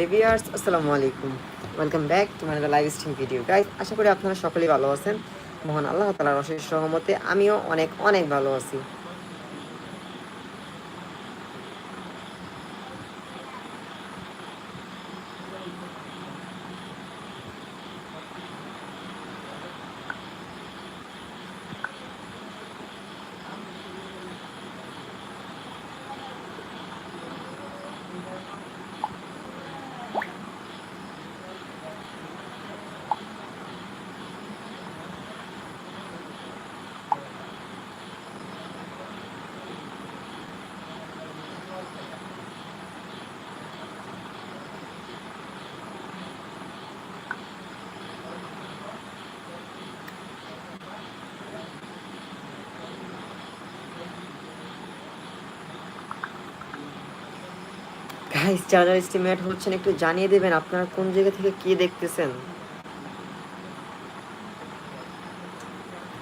হেভিয়ার্স আসসালামু আলাইকুম। Welcome back to my live stream video guys আশা করি আপনারা সকলেই ভালো আছেন। মহান আল্লাহ তালার অশেষ সহমতে আমিও অনেক অনেক ভালো আছি। গাইজ যারা এস্টিমেট হচ্ছেন, একটু জানিয়ে দেবেন আপনারা কোন জায়গা থেকে কি দেখতেছেন?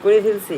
করে ফেলছি।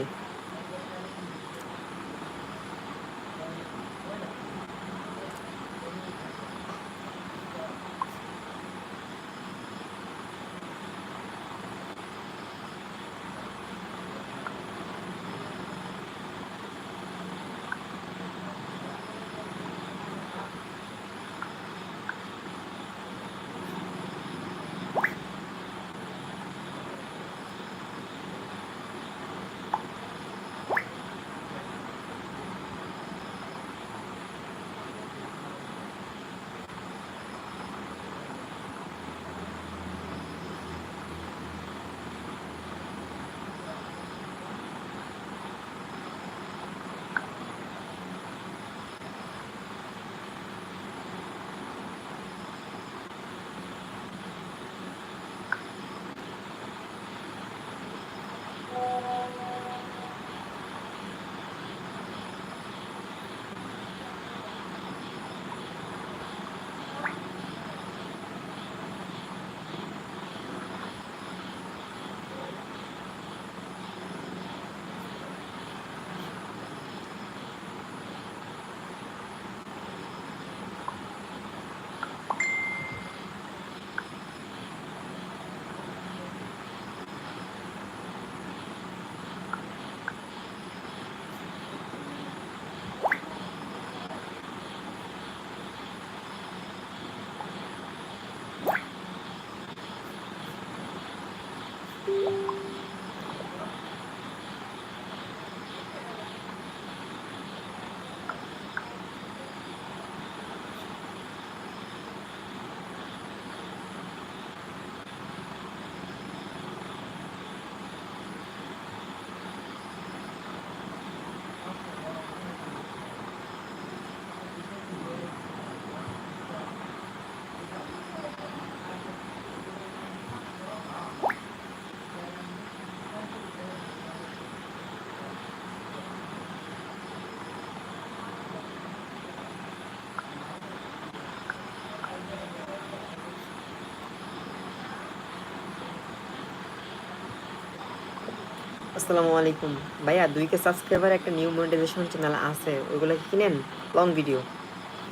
আসসালামু আলাইকুম। ভাইয়া দুই কে সাবস্ক্রাইবার একটা নিউ মনিটাইজেশন চ্যানেল আছে, ওইগুলো কি কিনেন? লং ভিডিও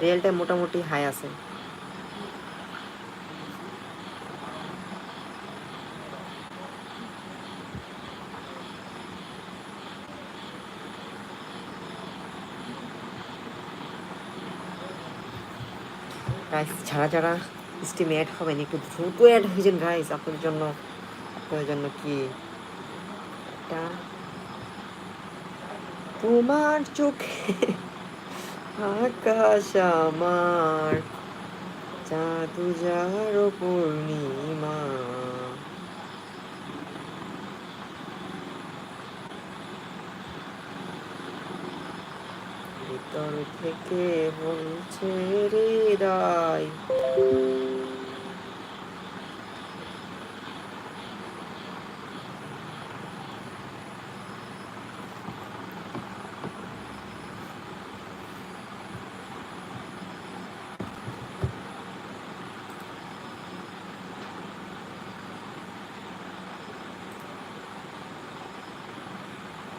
রিয়েল টাইম মোটামুটি হাই আছে। গাইস ছাড়া ছাড়া স্টিমে অ্যাড হবেন, একটু দ্রুত অ্যাড হয়ে গাইস আপনার জন্য আপনার জন্য কি একটা। তোমার চোখে আকাশ আমার জাদু যার পূর্ণিমা ভিতর থেকে বলছে হৃদয়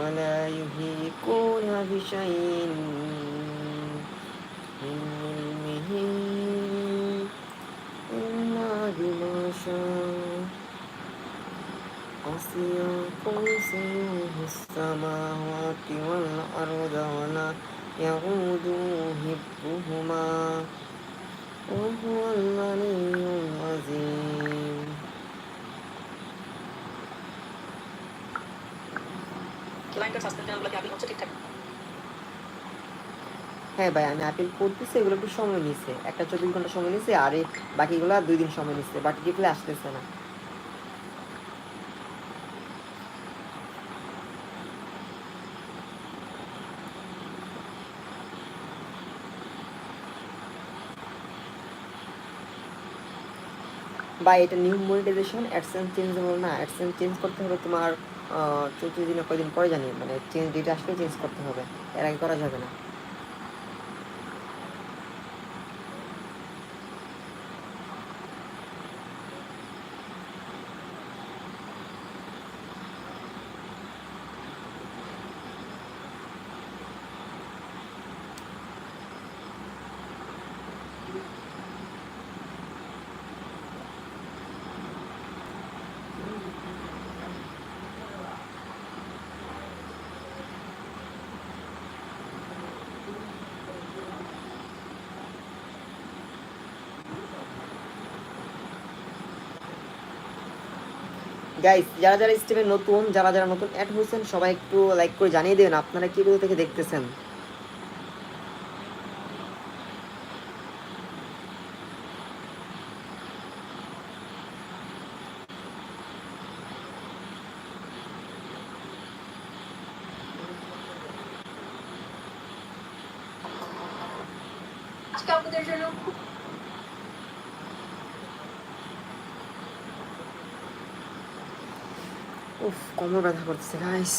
ولا يهيكون بشيء হ্যাঁ ভাই, আমি আপিল করতেছি, এগুলো একটু সময় নিচ্ছে একটা চব্বিশ ঘণ্টা সময় নিচ্ছে আর বাকিগুলো দুই দিন সময় নিচ্ছে বাকি রিপ্লাই আসতেছে না। বা এটা নিউ মনিটাইজেশন অ্যাডসেন্স চেঞ্জ হলো না অ্যাডসেন্স চেঞ্জ করতে হবে তোমার চৌত্রিশ দিনে কয়দিন পরে জানি মানে চেঞ্জ ডেট আসলে চেঞ্জ করতে হবে, এর আগে করা যাবে না। গাইস যারা যারা স্টেপে নতুন, যারা যারা নতুন অ্যাড হয়েছেন, সবাই একটু লাইক করে জানিয়ে দেবেন, আপনারা কি কোথা থেকে দেখতেছেন? আজকে আপনাদের জন্য খুব উফ কোমর ব্যথা করতেছে গাইস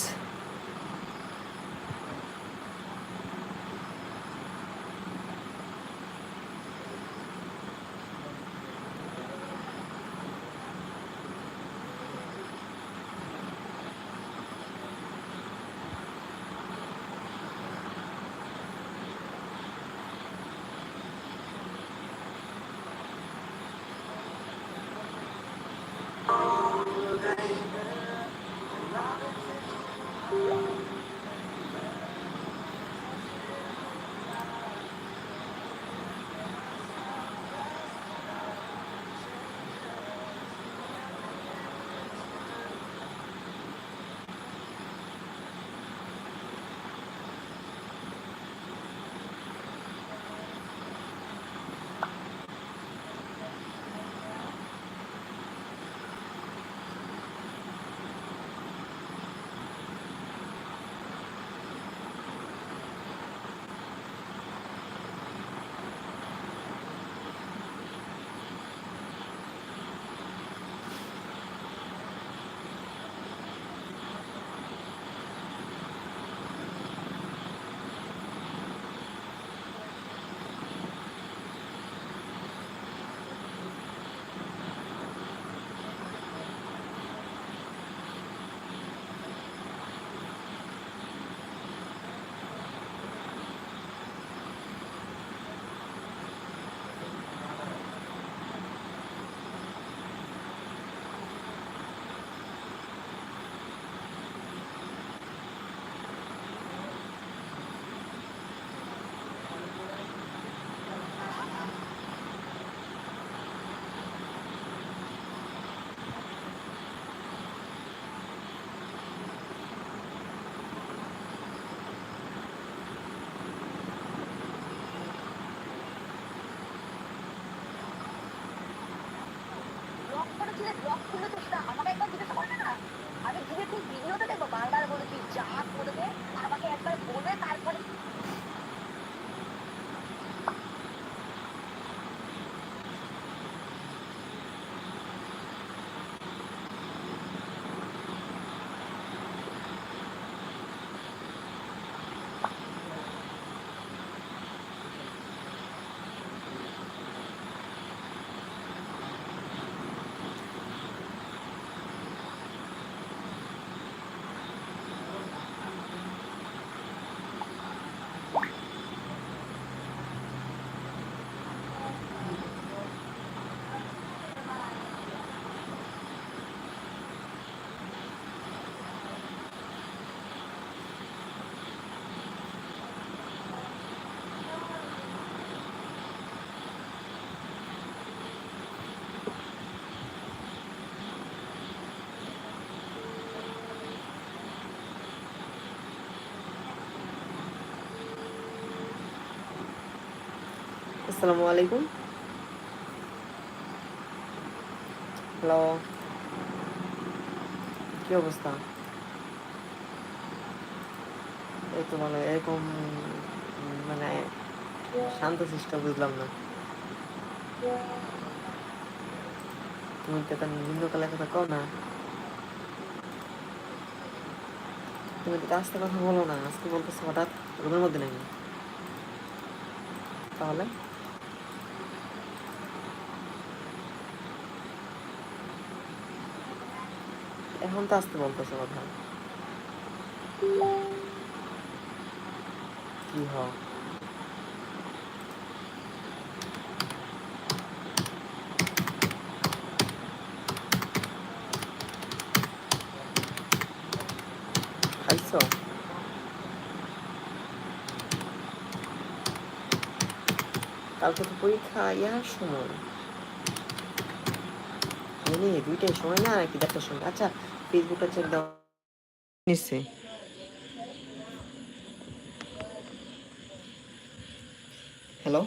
আসসালামু আলাইকুম। হ্যালো কি অবস্থা? এই তো ভালো এরকম উম, মানে শান্ত শিষ্ট বুঝলাম না। তুমি তো একটা নিম্নকালের কথা কও না? তুমি তো আস্তে কথা বলো না? আজকে বলতেছো হঠাৎ? রুমের মধ্যে নাকি? তাহলে? এখন তো আসতে বলতেছে কথা কি হ? খাইছো? কালকে তো পরীক্ষা ইয়ার সময়। দুইটাই সময় না, নাকি দেড়টার সময়? আচ্ছা ফেসবুকটা চেক দাও। নিশ্চয়ই হ্যালো